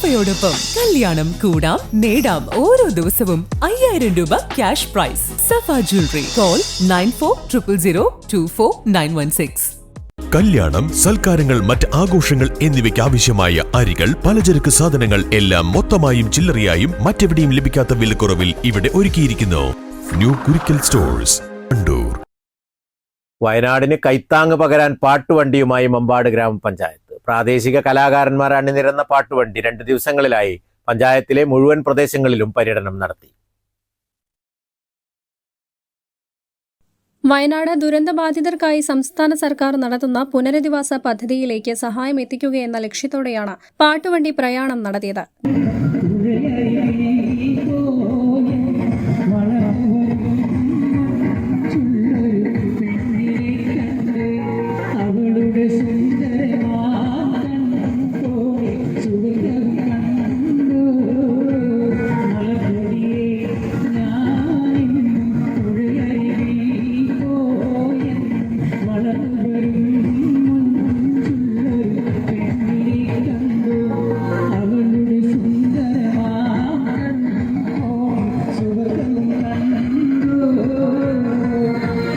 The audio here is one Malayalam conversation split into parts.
സഫയോടൊപ്പം കല്യാണം കൂടാം നേടാം ഓരോ ദിവസവും അയ്യായിരം രൂപ cash prize Safa jewellery call nine four triple zero two four nine one six കല്യാണം സൽക്കാരങ്ങൾ മറ്റ് ആഘോഷങ്ങൾ എന്നിവയ്ക്ക് ആവശ്യമായ അരികൾ പലചരക്ക് സാധനങ്ങൾ എല്ലാം മൊത്തമായും ചില്ലറയായും മറ്റെവിടെയും ലഭിക്കാത്ത വിലക്കുറവിൽ ഇവിടെ ഒരുക്കിയിരിക്കുന്നു. ന്യൂ കുരിക്കൽ സ്റ്റോഴ്സ് കണ്ടൂർ വയനാടിന് കൈത്താങ് പകരാൻ പാട്ടുവണ്ടിയുമായി മമ്പാട് ഗ്രാമപഞ്ചായത്ത്. പ്രാദേശിക കലാകാരന്മാർ അണിനിരന്ന പാട്ടുവണ്ടി രണ്ട് ദിവസങ്ങളിലായി പഞ്ചായത്തിലെ മുഴുവൻ പ്രദേശങ്ങളിലും പര്യടനം നടത്തി. വയനാട് ദുരന്തബാധിതർക്കായി സംസ്ഥാന സർക്കാർ നടത്തുന്ന പുനരധിവാസ പദ്ധതിയിലേക്ക് സഹായം എത്തിക്കുകയെന്ന ലക്ഷ്യത്തോടെയാണ് പാട്ടുവണ്ടി പ്രയാണം നടത്തിയത്.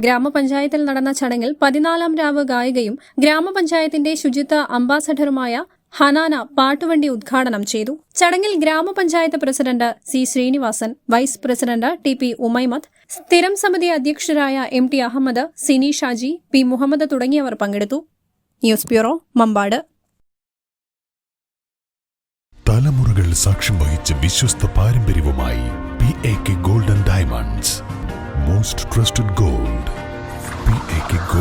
ഗ്രാമപഞ്ചായത്തിൽ നടന്ന ചടങ്ങിൽ പതിനാലാം രാവ് ഗായികയും ഗ്രാമപഞ്ചായത്തിന്റെ ശുചിത്വ അംബാസഡറുമായ ഹനാന പാട്ടുവണ്ടി ഉദ്ഘാടനം ചെയ്തു. ചടങ്ങിൽ ഗ്രാമപഞ്ചായത്ത് president C Sreenivasan vice president T P Umaimath സ്ഥിരം സമിതി അധ്യക്ഷരായ M T Ahammed Sini Shaji P Muhammad തുടങ്ങിയവർ പങ്കെടുത്തു. News bureau Mambad. തലമുറകൾ സാക്ഷ്യം വഹിച്ച വിശ്വസ്ത പാരമ്പര്യവുമായി P A K golden diamonds. Most trusted K